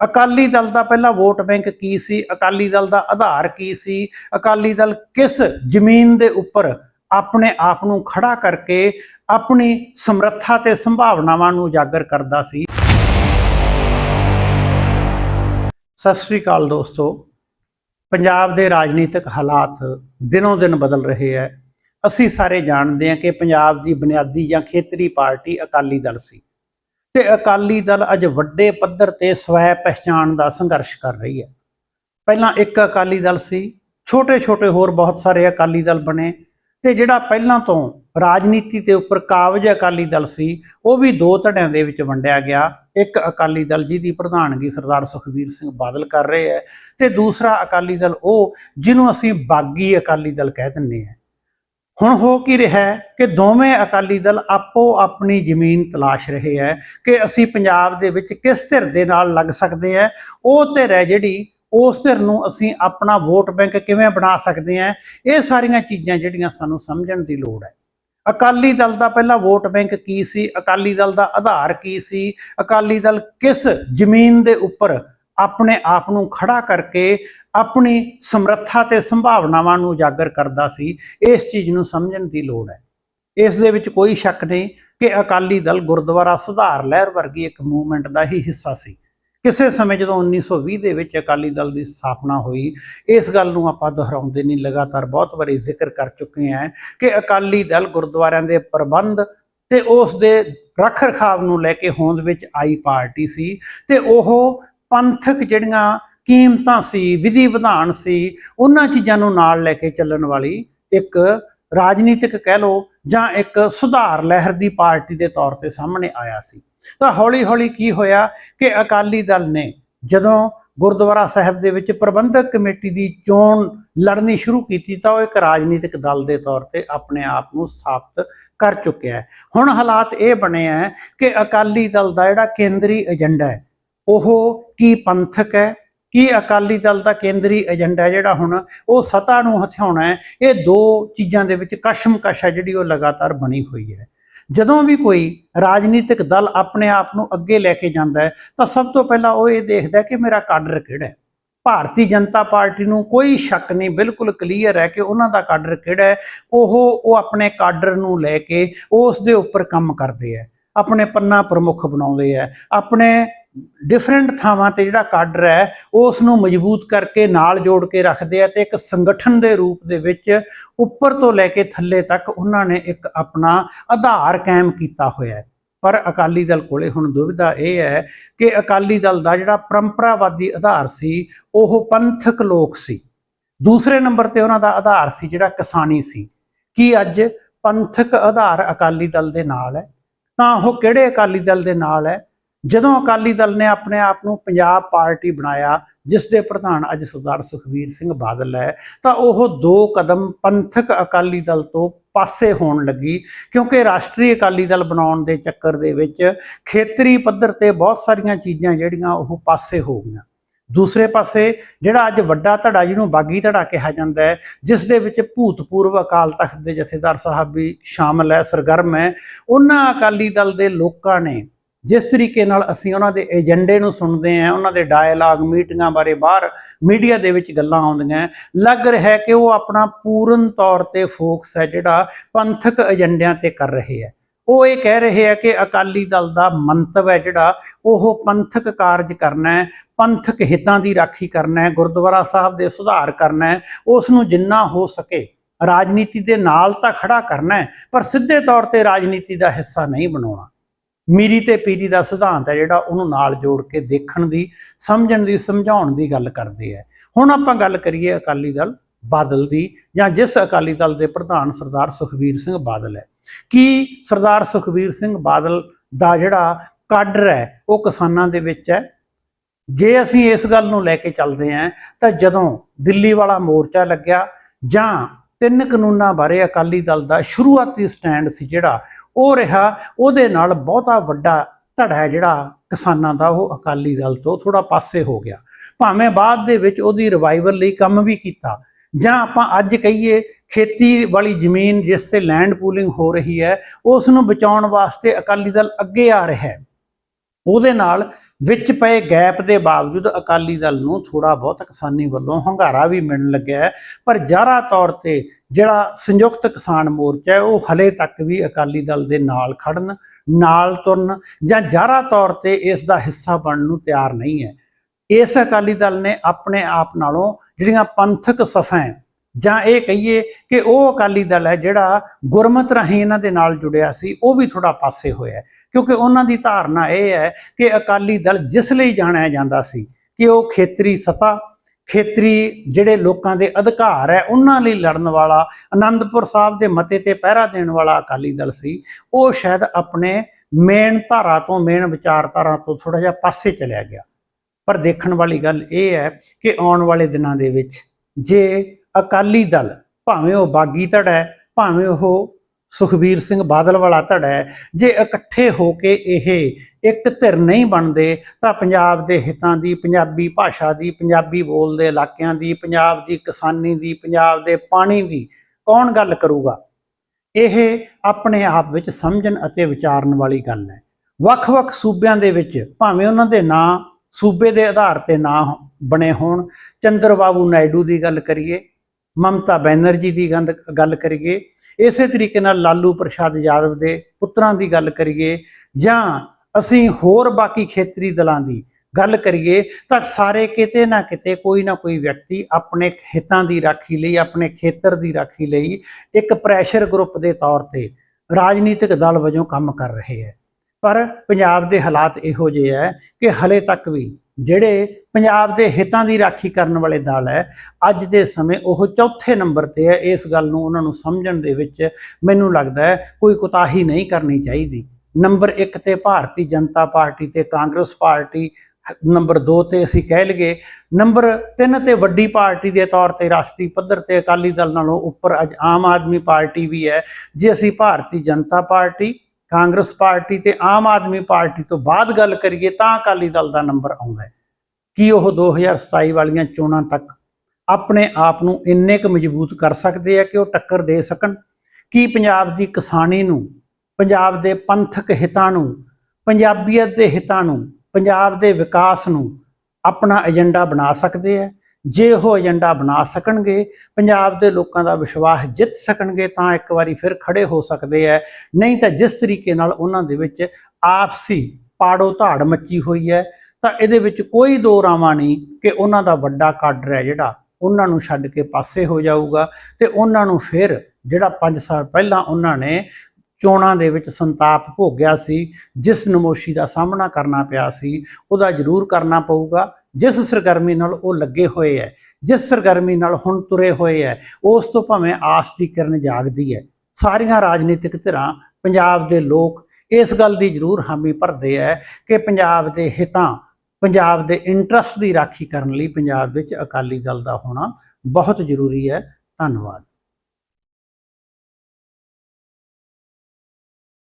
ਅਕਾਲੀ ਦਲ ਦਾ ਪਹਿਲਾ vote bank ਕੀ ਸੀ? ਅਕਾਲੀ ਦਲ ਦਾ ਆਧਾਰ ਕੀ ਸੀ? ਅਕਾਲੀ ਦਲ ਕਿਸ ਜ਼ਮੀਨ ਦੇ ਉੱਪਰ ਆਪਣੇ ਆਪ ਨੂੰ ਖੜਾ ਕਰਕੇ ਆਪਣੀ ਸਮਰੱਥਾ ਤੇ ਸੰਭਾਵਨਾਵਾਂ ਨੂੰ ਉਜਾਗਰ ਕਰਦਾ ਸੀ? ਸਤਿ ਸ੍ਰੀ ਅਕਾਲ ਦੋਸਤੋ। ਪੰਜਾਬ ਦੇ ਰਾਜਨੀਤਿਕ ਹਾਲਾਤ ਦਿਨੋਂ ਦਿਨ ਬਦਲ ਰਹੇ ਹੈ। ਅਸੀਂ ਸਾਰੇ ਜਾਣਦੇ ਹਾਂ ਕਿ ਪੰਜਾਬ ਦੀ ਬੁਨਿਆਦੀ ਜਾਂ ਖੇਤਰੀ ਪਾਰਟੀ ਅਕਾਲੀ ਦਲ ਸੀ। ਤੇ ਅਕਾਲੀ ਦਲ ਅੱਜ ਵੱਡੇ ਪੱਧਰ ਤੇ ਸਵੈ ਪਹਿਚਾਣ ਦਾ ਸੰਘਰਸ਼ ਕਰ ਰਹੀ ਹੈ। ਪਹਿਲਾਂ ਇੱਕ ਅਕਾਲੀ ਦਲ ਸੀ, ਛੋਟੇ-ਛੋਟੇ ਹੋਰ ਬਹੁਤ ਸਾਰੇ ਅਕਾਲੀ ਦਲ ਬਣੇ ਤੇ ਜਿਹੜਾ ਪਹਿਲਾਂ ਤੋਂ ਰਾਜਨੀਤੀ ਦੇ ਉੱਪਰ ਕਾਬਜ ਅਕਾਲੀ ਦਲ ਸੀ, ਉਹ ਵੀ ਦੋ ਧੜਿਆਂ ਦੇ ਵਿੱਚ ਵੰਡਿਆ ਗਿਆ। ਇੱਕ ਅਕਾਲੀ ਦਲ ਜਿਹਦੀ ਪ੍ਰਧਾਨਗੀ ਸਰਦਾਰ ਸੁਖਬੀਰ ਸਿੰਘ ਬਾਦਲ ਕਰ ਰਹੇ ਹੈ ਤੇ ਦੂਸਰਾ ਅਕਾਲੀ ਦਲ ਉਹ ਜਿਹਨੂੰ ਅਸੀਂ ਬਾਗੀ ਅਕਾਲੀ ਦਲ ਕਹਿ ਦਿੰਦੇ ਹਾਂ। ਹੁਣ ਹੋ ਕੀ ਰਿਹਾ ਹੈ ਕਿ ਦੋਵੇਂ ਅਕਾਲੀ ਦਲ ਆਪੋ ਆਪਣੀ ਜ਼ਮੀਨ ਤਲਾਸ਼ ਰਹੇ ਹੈ ਕਿ ਅਸੀਂ ਪੰਜਾਬ ਦੇ ਵਿੱਚ ਕਿਸ ਧਿਰ ਦੇ ਨਾਲ ਲੱਗ ਸਕਦੇ ਹਾਂ, ਉਹ ਧਿਰ ਹੈ ਜਿਹੜੀ ਉਸ ਧਿਰ ਨੂੰ ਅਸੀਂ ਆਪਣਾ ਵੋਟ ਬੈਂਕ ਕਿਵੇਂ ਬਣਾ ਸਕਦੇ ਹਾਂ, ਇਹ ਸਾਰੀਆਂ ਚੀਜ਼ਾਂ ਜਿਹੜੀਆਂ ਸਾਨੂੰ ਸਮਝਣ ਦੀ ਲੋੜ ਹੈ। ਅਕਾਲੀ ਦਲ ਦਾ ਪਹਿਲਾ ਵੋਟ ਬੈਂਕ ਕੀ ਸੀ? ਅਕਾਲੀ ਦਲ ਦਾ ਆਧਾਰ ਕੀ ਸੀ? ਅਕਾਲੀ ਦਲ ਕਿਸ ਜ਼ਮੀਨ ਦੇ ਉੱਪਰ ਆਪਣੇ ਆਪ ਨੂੰ ਖੜਾ ਕਰਕੇ ਆਪਣੀ ਸਮਰੱਥਾ ਤੇ ਸੰਭਾਵਨਾਵਾਂ ਨੂੰ ਉਜਾਗਰ ਕਰਦਾ ਸੀ। ਇਸ ਚੀਜ਼ ਨੂੰ ਸਮਝਣ ਦੀ ਲੋੜ ਹੈ। ਇਸ ਦੇ ਵਿੱਚ ਕੋਈ ਸ਼ੱਕ ਨਹੀਂ ਕਿ ਅਕਾਲੀ ਦਲ ਗੁਰਦੁਆਰਾ ਸੁਧਾਰ ਲਹਿਰ ਵਰਗੀ ਇੱਕ ਮੂਵਮੈਂਟ ਦਾ ਹੀ ਹਿੱਸਾ ਸੀ। ਕਿਸੇ ਸਮੇਂ ਜਦੋਂ 1920 ਦੇ ਵਿੱਚ ਅਕਾਲੀ ਦਲ ਦੀ ਸਥਾਪਨਾ ਹੋਈ, ਇਸ ਗੱਲ ਨੂੰ ਆਪਾਂ ਦੁਹਰਾਉਂਦੇ ਨਹੀਂ। ਲਗਾਤਾਰ ਬਹੁਤ ਵਾਰੀ ਜ਼ਿਕਰ ਕਰ ਚੁੱਕੇ ਹਾਂ ਕਿ ਅਕਾਲੀ ਦਲ ਗੁਰਦੁਆਰਿਆਂ ਦੇ ਪ੍ਰਬੰਧ ਤੇ ਉਸ ਦੇ ਰੱਖ ਰਖਾਵ ਨੂੰ ਲੈ ਕੇ ਹੋਂਦ ਵਿੱਚ ਆਈ ਪਾਰਟੀ ਸੀ ਤੇ ਉਹ ਪੰਥਕ ਜਿਹੜੀਆਂ ਕੀਮਤਾਂ ਸੀ, ਵਿਧੀ ਵਿਧਾਨ ਸੀ, ਉਹਨਾਂ ਚੀਜ਼ਾਂ ਨੂੰ ਨਾਲ ਲੈ ਕੇ ਚੱਲਣ ਵਾਲੀ ਇੱਕ ਰਾਜਨੀਤਿਕ ਕਹਿ ਲਓ ਜਾਂ ਇੱਕ ਸੁਧਾਰ ਲਹਿਰ ਦੀ ਪਾਰਟੀ ਦੇ ਤੌਰ ਤੇ ਸਾਹਮਣੇ ਆਇਆ ਸੀ। ਤਾਂ ਹੌਲੀ-ਹੌਲੀ ਕੀ ਹੋਇਆ ਕਿ ਅਕਾਲੀ ਦਲ ਨੇ ਜਦੋਂ ਗੁਰਦੁਆਰਾ ਸਾਹਿਬ ਦੇ ਵਿੱਚ ਪ੍ਰਬੰਧਕ ਕਮੇਟੀ ਦੀ ਚੋਣ ਲੜਨੀ ਸ਼ੁਰੂ ਕੀਤੀ ਤਾਂ ਉਹ ਇੱਕ ਰਾਜਨੀਤਿਕ ਦਲ ਦੇ ਤੌਰ ਤੇ ਆਪਣੇ ਆਪ ਨੂੰ ਸਥਾਪਿਤ ਕਰ ਚੁੱਕਿਆ ਹੈ। ਹੁਣ ਹਾਲਾਤ ਇਹ ਬਣੇ ਹੈ ਕਿ ਅਕਾਲੀ ਦਲ ਦਾ ਜਿਹੜਾ ਕੇਂਦਰੀ ਏਜੰਡਾ ਹੈ ਉਹ ਕੀ ਪੰਥਕ ਹੈ? ਕੀ ਅਕਾਲੀ ਦਲ ਦਾ ਕੇਂਦਰੀ ਏਜੰਡਾ ਜਿਹੜਾ ਹੁਣ ਉਹ ਸਤਾ ਨੂੰ ਹਥਿਆਉਣਾ ਹੈ? ਇਹ ਦੋ ਚੀਜ਼ਾਂ ਦੇ ਵਿੱਚ ਕਸ਼ਮਕਸ਼ ਹੈ ਜਿਹੜੀ ਉਹ ਲਗਾਤਾਰ ਬਣੀ ਹੋਈ ਹੈ। ਜਦੋਂ ਵੀ ਕੋਈ ਰਾਜਨੀਤਿਕ ਦਲ ਆਪਣੇ ਆਪ ਨੂੰ ਅੱਗੇ ਲੈ ਕੇ ਜਾਂਦਾ ਹੈ, ਤਾਂ ਸਭ ਤੋਂ ਪਹਿਲਾਂ ਉਹ ਇਹ ਦੇਖਦਾ ਕਿ ਮੇਰਾ ਕਾਡਰ ਕਿਹੜਾ ਹੈ? ਭਾਰਤੀ ਜਨਤਾ ਪਾਰਟੀ ਨੂੰ ਕੋਈ ਸ਼ੱਕ ਨਹੀਂ, ਬਿਲਕੁਲ ਕਲੀਅਰ ਹੈ ਕਿ ਉਹਨਾਂ ਦਾ ਕਾਡਰ ਕਿਹੜਾ ਹੈ। ਉਹ ਉਹ ਆਪਣੇ ਕਾਡਰ ਨੂੰ ਲੈ ਕੇ ਉਸ ਦੇ ਉੱਪਰ ਕੰਮ ਕਰਦੇ ਹੈ। ਆਪਣੇ ਪੰਨਾ ਪ੍ਰਮੁੱਖ ਬਣਾਉਂਦੇ ਹੈ। ਆਪਣੇ ਡਿਫਰੈਂਟ ਥਾਵਾਂ ਤੇ ਜਿਹੜਾ ਕਾਡਰ ਹੈ ਉਸ ਨੂੰ ਮਜ਼ਬੂਤ ਕਰਕੇ ਨਾਲ ਜੋੜ ਕੇ ਰੱਖਦੇ ਆ ਤੇ ਇੱਕ ਸੰਗਠਨ ਦੇ ਰੂਪ ਦੇ ਵਿੱਚ ਉੱਪਰ ਤੋਂ ਲੈ ਕੇ ਥੱਲੇ ਤੱਕ ਉਹਨਾਂ ਨੇ ਇੱਕ ਆਪਣਾ ਆਧਾਰ ਕਾਇਮ ਕੀਤਾ ਹੋਇਆ ਹੈ। ਪਰ ਅਕਾਲੀ ਦਲ ਕੋਲੇ ਹੁਣ ਦੁਵਿਧਾ ਇਹ ਹੈ ਕਿ ਅਕਾਲੀ ਦਲ ਦਾ ਜਿਹੜਾ ਪਰੰਪਰਾਵਾਦੀ ਆਧਾਰ ਸੀ, ਉਹ ਪੰਥਕ ਲੋਕ ਸੀ। ਦੂਸਰੇ ਨੰਬਰ ਤੇ ਉਹਨਾਂ ਦਾ ਆਧਾਰ ਸੀ ਜਿਹੜਾ ਕਿਸਾਨੀ ਸੀ। ਕੀ ਅੱਜ ਪੰਥਕ ਆਧਾਰ ਅਕਾਲੀ ਦਲ ਦੇ ਨਾਲ ਹੈ? ਤਾਂ ਉਹ ਕਿਹੜੇ ਅਕਾਲੀ ਦਲ ਦੇ ਨਾਲ ਹੈ? ਜਦੋਂ ਅਕਾਲੀ ਦਲ ਨੇ ਆਪਣੇ ਆਪ ਨੂੰ ਪੰਜਾਬ ਪਾਰਟੀ ਬਣਾਇਆ, ਜਿਸ ਦੇ ਪ੍ਰਧਾਨ ਅੱਜ ਸਰਦਾਰ ਸੁਖਬੀਰ ਸਿੰਘ ਬਾਦਲ ਹੈ, ਤਾਂ ਉਹ ਦੋ ਕਦਮ ਪੰਥਕ ਅਕਾਲੀ ਦਲ ਤੋਂ ਪਾਸੇ ਹੋਣ ਲੱਗੀ, ਕਿਉਂਕਿ ਰਾਸ਼ਟਰੀ ਅਕਾਲੀ ਦਲ ਬਣਾਉਣ ਦੇ ਚੱਕਰ ਦੇ ਵਿੱਚ ਖੇਤਰੀ ਪੱਧਰ ਤੇ ਬਹੁਤ ਸਾਰੀਆਂ ਚੀਜ਼ਾਂ ਜਿਹੜੀਆਂ ਉਹ ਪਾਸੇ ਹੋ ਗਈਆਂ। ਦੂਸਰੇ ਪਾਸੇ, ਜਿਹੜਾ ਅੱਜ ਵੱਡਾ ਧੜਾ ਜਿਹਨੂੰ ਬਾਗੀ ਧੜਾ ਕਿਹਾ ਜਾਂਦਾ ਹੈ, ਜਿਸ ਦੇ ਵਿੱਚ ਭੂਤਪੂਰਵ ਅਕਾਲ ਤਖਤ ਦੇ ਜਥੇਦਾਰ ਸਾਹਿਬ ਵੀ ਸ਼ਾਮਲ ਹੈ, ਸਰਗਰਮ ਹੈ, ਉਹਨਾਂ ਅਕਾਲੀ ਦਲ ਦੇ ਲੋਕਾਂ ਨੇ ਜਿਸ ਤਰੀਕੇ ਨਾਲ ਅਸੀਂ ਉਹਨਾਂ ਦੇ ਏਜੰਡੇ ਨੂੰ ਸੁਣਦੇ ਹਾਂ, ਉਹਨਾਂ ਦੇ ਡਾਇਲਾਗ ਮੀਟਿੰਗਾਂ ਬਾਰੇ ਬਾਹਰ ਮੀਡੀਆ ਦੇ ਵਿੱਚ ਗੱਲਾਂ ਆਉਂਦੀਆਂ ਲੱਗ ਰਿਹਾ ਕਿ ਉਹ ਆਪਣਾ ਪੂਰਨ ਤੌਰ ਤੇ ਫੋਕਸ ਹੈ ਜਿਹੜਾ ਪੰਥਕ ਏਜੰਡਿਆਂ ਤੇ ਕਰ ਰਹੇ ਹੈ। ਉਹ ਇਹ ਕਹਿ ਰਹੇ ਹੈ ਕਿ ਅਕਾਲੀ ਦਲ ਦਾ ਮੰਤਵ ਹੈ ਜਿਹੜਾ ਉਹ ਪੰਥਕ ਕਾਰਜ ਕਰਨਾ ਹੈ, ਪੰਥਕ ਹਿੱਤਾਂ ਦੀ ਰਾਖੀ ਕਰਨਾ ਹੈ, ਗੁਰਦੁਆਰਾ ਸਾਹਿਬ ਦੇ ਸੁਧਾਰ ਕਰਨਾ ਹੈ, ਉਸ ਨੂੰ ਜਿੰਨਾ ਹੋ ਸਕੇ ਰਾਜਨੀਤੀ ਦੇ ਨਾਲ ਤਾਂ ਖੜਾ ਕਰਨਾ ਹੈ, ਪਰ ਸਿੱਧੇ ਤੌਰ ਤੇ ਰਾਜਨੀਤੀ ਦਾ ਹਿੱਸਾ ਨਹੀਂ ਬਣਾਉਣਾ। ਮੀਰੀ ਤੇ ਪੀਰੀ ਦਾ ਸਿਧਾਂਤ ਹੈ ਜਿਹੜਾ ਉਹਨੂੰ ਨਾਲ ਜੋੜ ਕੇ ਦੇਖਣ ਦੀ, ਸਮਝਣ ਦੀ, ਸਮਝਾਉਣ ਦੀ ਗੱਲ ਕਰਦੇ ਆ। ਹੁਣ ਆਪਾਂ ਗੱਲ ਕਰੀਏ ਅਕਾਲੀ ਦਲ ਬਾਦਲ ਦੀ, ਜਾਂ ਜਿਸ ਅਕਾਲੀ ਦਲ ਦੇ ਪ੍ਰਧਾਨ ਸਰਦਾਰ ਸੁਖਬੀਰ ਸਿੰਘ ਬਾਦਲ ਹੈ। ਕੀ ਸਰਦਾਰ ਸੁਖਬੀਰ ਸਿੰਘ ਬਾਦਲ ਦਾ ਜਿਹੜਾ ਕਾਡਰ ਹੈ, ਉਹ ਕਿਸਾਨਾਂ ਦੇ ਵਿੱਚ ਹੈ? ਜੇ ਅਸੀਂ ਇਸ ਗੱਲ ਨੂੰ ਲੈ ਕੇ ਚੱਲਦੇ ਹਾਂ, ਤਾਂ ਜਦੋਂ ਦਿੱਲੀ ਵਾਲਾ ਮੋਰਚਾ ਲੱਗਿਆ, ਜਾਂ ਤਿੰਨ ਕਾਨੂੰਨਾਂ ਬਾਰੇ ਅਕਾਲੀ ਦਲ ਦਾ ਸ਼ੁਰੂਆਤੀ ਸਟੈਂਡ ਸੀ ਜਿਹੜਾ ਉਹ ਰਿਹਾ, ਉਹਦੇ ਨਾਲ ਬਹੁਤਾ ਵੱਡਾ ਧੜਾ ਹੈ ਜਿਹੜਾ ਕਿਸਾਨਾਂ ਦਾ, ਉਹ ਅਕਾਲੀ ਦਲ ਤੋਂ ਥੋੜਾ ਪਾਸੇ ਹੋ ਗਿਆ। ਭਾਵੇਂ ਬਾਅਦ ਦੇ ਵਿੱਚ ਉਹਦੀ ਰਿਵਾਈਵਲ ਲਈ ਕੰਮ ਵੀ ਕੀਤਾ। ਜਾਂ ਆਪਾਂ ਅੱਜ ਕਹੀਏ, ਖੇਤੀ ਵਾਲੀ ਜ਼ਮੀਨ ਜਿਸ ਤੇ ਲੈਂਡ ਪੂਲਿੰਗ ਹੋ ਰਹੀ ਹੈ, ਉਸ ਨੂੰ ਬਚਾਉਣ ਵਾਸਤੇ ਅਕਾਲੀ ਦਲ ਅੱਗੇ ਆ ਰਿਹਾ ਹੈ। ਉਹਦੇ ਨਾਲ ਵਿੱਚ ਪਏ ਗੈਪ ਦੇ ਬਾਵਜੂਦ ਅਕਾਲੀ ਦਲ ਨੂੰ ਥੋੜਾ ਬਹੁਤ ਕਿਸਾਨੀ ਵੱਲੋਂ ਹੰਗਾਰਾ ਵੀ ਮਿਲਣ ਲੱਗਿਆ ਹੈ। ਪਰ ਜ਼ਿਆਦਾ ਤੌਰ ਤੇ ਜਿਹੜਾ ਸੰਯੁਕਤ ਕਿਸਾਨ ਮੋਰਚਾ ਹੈ, ਉਹ ਹਲੇ ਤੱਕ ਵੀ ਅਕਾਲੀ ਦਲ ਦੇ ਨਾਲ ਖੜਨ, ਨਾਲ ਤੁਰਨ ਜਾਂ ਜ਼ਿਆਦਾ ਤੌਰ ਤੇ ਇਸ ਦਾ ਹਿੱਸਾ ਬਣਨ ਨੂੰ ਤਿਆਰ ਨਹੀਂ ਹੈ। ਇਸ ਅਕਾਲੀ ਦਲ ਨੇ ਆਪਣੇ ਆਪ ਨਾਲੋਂ ਜਿਹੜੀਆਂ ਪੰਥਕ ਸਫਾਂ ਜਾਂ ਇਹ ਕਹੀਏ ਕਿ ਉਹ ਅਕਾਲੀ ਦਲ ਹੈ ਜਿਹੜਾ ਗੁਰਮਤ ਰਾਹੀਂ ਇਹਨਾਂ ਦੇ ਨਾਲ ਜੁੜਿਆ ਸੀ, ਉਹ ਵੀ ਥੋੜਾ ਪਾਸੇ ਹੋਇਆ ਕਿਉਂਕਿ ਉਹਨਾਂ ਦੀ ਧਾਰਨਾ ਇਹ ਹੈ ਕਿ ਅਕਾਲੀ ਦਲ ਜਿਸ ਲਈ ਜਾਣਿਆ ਜਾਂਦਾ ਸੀ ਕਿ ਉਹ ਖੇਤਰੀ ਸਤਾ, ਖੇਤਰੀ ਜਿਹੜੇ ਲੋਕਾਂ ਦੇ ਅਧਿਕਾਰ ਹੈ, ਉਹਨਾਂ ਲਈ ਲੜਨ ਵਾਲਾ ਆਨੰਦਪੁਰ ਸਾਹਿਬ ਦੇ ਮਤੇ ਤੇ ਪਹਿਰਾ ਦੇਣ ਵਾਲਾ ਅਕਾਲੀ ਦਲ ਸੀ, ਉਹ ਸ਼ਾਇਦ ਆਪਣੇ ਮੇਨ ਧਾਰਾ ਤੋਂ, ਮੇਨ ਵਿਚਾਰਧਾਰਾ ਤੋਂ ਥੋੜਾ ਜਿਹਾ ਪਾਸੇ ਚਲਿਆ ਗਿਆ। ਪਰ ਦੇਖਣ ਵਾਲੀ ਗੱਲ ਇਹ ਹੈ ਕਿ ਆਉਣ ਵਾਲੇ ਦਿਨਾਂ ਦੇ ਵਿੱਚ ਜੇ ਅਕਾਲੀ ਦਲ ਭਾਵੇਂ ਉਹ ਬਾਗੀ ਧੜਾ ਹੈ, ਭਾਵੇਂ ਉਹ ਸੁਖਬੀਰ ਸਿੰਘ ਬਾਦਲ ਵਾਲਾ ਧੜਾ ਹੈ। ਜੇ ਇਕੱਠੇ ਹੋ ਕੇ ਇਹ ਇੱਕ ਧਿਰ ਨਹੀਂ ਬਣਦੇ, ਤਾਂ ਪੰਜਾਬ ਦੇ ਹਿੱਤਾਂ ਦੀ, ਪੰਜਾਬੀ ਭਾਸ਼ਾ ਦੀ, ਪੰਜਾਬੀ ਬੋਲਦੇ ਇਲਾਕਿਆਂ ਦੀ, ਪੰਜਾਬ ਦੀ ਕਿਸਾਨੀ ਦੀ, ਪੰਜਾਬ ਦੇ ਪਾਣੀ ਦੀ ਕੌਣ ਗੱਲ ਕਰੂਗਾ? ਇਹ ਆਪਣੇ ਆਪ ਵਿੱਚ ਸਮਝਣ ਅਤੇ ਵਿਚਾਰਨ ਵਾਲੀ ਗੱਲ ਹੈ। ਵੱਖ-ਵੱਖ ਸੂਬਿਆਂ ਦੇ ਵਿੱਚ ਭਾਵੇਂ ਉਹਨਾਂ ਦੇ ਨਾਂ ਸੂਬੇ ਦੇ ਆਧਾਰ ਤੇ ਨਾਂ ਬਣੇ ਹੋਣ, ਚੰਦਰ ਬਾਬੂ ਨਾਇਡੂ ਦੀ ਗੱਲ ਕਰੀਏ ਮਮਤਾ ਬੈਨਰਜੀ ਦੀ ਗੰਦ- ਗੱਲ ਕਰੀਏ, ਇਸੇ ਤਰੀਕੇ ਨਾਲ ਲਾਲੂ ਪ੍ਰਸ਼ਾਦ ਯਾਦਵ ਦੇ ਪੁੱਤਰਾਂ ਦੀ ਗੱਲ ਕਰੀਏ, ਜਾਂ ਅਸੀਂ ਹੋਰ ਬਾਕੀ ਖੇਤਰੀ ਦਲਾਂ ਦੀ ਗੱਲ ਕਰੀਏ, ਤਾਂ ਸਾਰੇ ਕਿਤੇ ਨਾ ਕਿਤੇ ਕੋਈ ਨਾ ਕੋਈ ਵਿਅਕਤੀ ਆਪਣੇ ਹਿੱਤਾਂ ਦੀ ਰਾਖੀ ਲਈ, ਆਪਣੇ ਖੇਤਰ ਦੀ ਰਾਖੀ ਲਈ ਇੱਕ ਪ੍ਰੈਸ਼ਰ ਗਰੁੱਪ ਦੇ ਤੌਰ ਤੇ ਰਾਜਨੀਤਿਕ ਦਲ ਵਜੋਂ ਕੰਮ ਕਰ ਰਹੇ ਹੈ। ਪਰ ਪੰਜਾਬ ਦੇ ਹਾਲਾਤ ਇਹੋ ਜਿਹੇ ਹੈ ਕਿ ਹਲੇ ਤੱਕ ਵੀ ਜਿਹੜੇ ਪੰਜਾਬ ਦੇ ਹਿੱਤਾਂ ਦੀ ਰਾਖੀ ਕਰਨ ਵਾਲੇ ਦਲ ਹੈ, ਅੱਜ ਦੇ ਸਮੇਂ ਉਹ ਚੌਥੇ ਨੰਬਰ ਤੇ ਹੈ। ਇਸ ਗੱਲ ਨੂੰ ਉਹਨਾਂ ਨੂੰ ਸਮਝਣ ਦੇ ਵਿੱਚ ਮੈਨੂੰ ਲੱਗਦਾ ਹੈ ਕੋਈ ਕੁਤਾਹੀ ਨਹੀਂ ਕਰਨੀ ਚਾਹੀਦੀ। ਨੰਬਰ 1 ਤੇ ਭਾਰਤੀ ਜਨਤਾ ਪਾਰਟੀ ਤੇ ਕਾਂਗਰਸ ਪਾਰਟੀ, ਨੰਬਰ 2 ਤੇ ਅਸੀਂ ਕਹਿ ਲਈਏ, ਨੰਬਰ 3 ਤੇ ਵੱਡੀ ਪਾਰਟੀ ਦੇ ਤੌਰ ਤੇ ਰਾਸ਼ਟਰੀ ਪੱਧਰ ਤੇ ਅਕਾਲੀ ਦਲ ਨਾਲੋਂ ਉੱਪਰ ਅੱਜ ਆਮ ਆਦਮੀ ਪਾਰਟੀ ਵੀ ਹੈ। ਜੇ ਅਸੀਂ ਭਾਰਤੀ ਜਨਤਾ ਪਾਰਟੀ ਕਾਂਗਰਸ ਪਾਰਟੀ ਤੇ ਆਮ ਆਦਮੀ ਪਾਰਟੀ ਤੋਂ ਬਾਅਦ ਗੱਲ ਕਰੀਏ ਤਾਂ ਅਕਾਲੀ ਦਲ ਦਾ ਨੰਬਰ ਆਉਂਦਾ ਹੈ। ਕੀ ਉਹ 2027 ਵਾਲੀਆਂ ਚੋਣਾਂ ਤੱਕ ਆਪਣੇ ਆਪ ਨੂੰ ਇੰਨੇ ਕੁ ਮਜ਼ਬੂਤ ਕਰ ਸਕਦੇ ਆ ਕਿ ਉਹ ਟੱਕਰ ਦੇ ਸਕਣ? ਕੀ ਪੰਜਾਬ ਦੀ ਕਿਸਾਨੀ ਨੂੰ, ਪੰਜਾਬ ਦੇ ਪੰਥਕ ਹਿੱਤਾਂ ਨੂੰ, ਪੰਜਾਬੀਅਤ ਦੇ ਹਿੱਤਾਂ ਨੂੰ, ਪੰਜਾਬ ਦੇ ਵਿਕਾਸ ਨੂੰ ਆਪਣਾ ਏਜੰਡਾ ਬਣਾ ਸਕਦੇ ਆ? ਜੇ ਉਹ ਏਜੰਡਾ ਬਣਾ ਸਕਣਗੇ, ਪੰਜਾਬ ਦੇ ਲੋਕਾਂ ਦਾ ਵਿਸ਼ਵਾਸ ਜਿੱਤ ਸਕਣਗੇ ਤਾਂ ਇੱਕ ਵਾਰੀ ਫਿਰ ਖੜੇ ਹੋ ਸਕਦੇ ਆ ਨਹੀਂ ਤਾਂ ਜਿਸ ਤਰੀਕੇ ਨਾਲ ਉਹਨਾਂ ਦੇ ਵਿੱਚ ਆਪਸੀ ਪਾੜੋ ਧਾੜ ਮੱਚੀ ਹੋਈ ਹੈ ਤਾਂ ਇਹਦੇ ਵਿੱਚ ਕੋਈ ਦੋ ਰਾਵਾਂ ਨਹੀਂ ਕਿ ਉਹਨਾਂ ਦਾ ਵੱਡਾ ਕਾਡਰ ਹੈ ਜਿਹੜਾ ਉਹਨਾਂ ਨੂੰ ਛੱਡ ਕੇ ਪਾਸੇ ਹੋ ਜਾਊਗਾ ਤੇ ਉਹਨਾਂ ਨੂੰ ਫਿਰ ਜਿਹੜਾ 5 ਸਾਲ ਪਹਿਲਾਂ ਉਹਨਾਂ ਨੇ ਚੋਣਾਂ ਦੇ ਵਿੱਚ ਸੰਤਾਪ ਭੋਗਿਆ ਸੀ, ਜਿਸ ਨਮੋਸ਼ੀ ਦਾ ਸਾਹਮਣਾ ਕਰਨਾ ਪਿਆ ਸੀ, ਉਹਦਾ ਜ਼ਰੂਰ ਕਰਨਾ ਪਊਗਾ। ਜਿਸ ਸਰਗਰਮੀ ਨਾਲ ਉਹ ਲੱਗੇ ਹੋਏ ਹੈ ਜਿਸ ਸਰਗਰਮੀ ਨਾਲ ਹੁਣ ਤੁਰੇ ਹੋਏ ਹੈ ਉਸ ਤੋਂ ਭਾਵੇਂ ਆਸ ਦੀ ਕਿਰਨ ਜਾਗਦੀ ਹੈ ਸਾਰੀਆਂ ਰਾਜਨੀਤਿਕ ਧਿਰਾਂ ਪੰਜਾਬ ਦੇ ਲੋਕ ਇਸ ਗੱਲ ਦੀ ਜ਼ਰੂਰ ਹਾਮੀ ਭਰਦੇ ਹੈ ਕਿ ਪੰਜਾਬ ਦੇ ਹਿੱਤਾਂ, ਪੰਜਾਬ ਦੇ ਇੰਟਰਸਟ ਦੀ ਰਾਖੀ ਕਰਨ ਲਈ ਪੰਜਾਬ ਵਿੱਚ ਅਕਾਲੀ ਦਲ ਦਾ ਹੋਣਾ ਬਹੁਤ ਜ਼ਰੂਰੀ ਹੈ ਧੰਨਵਾਦ।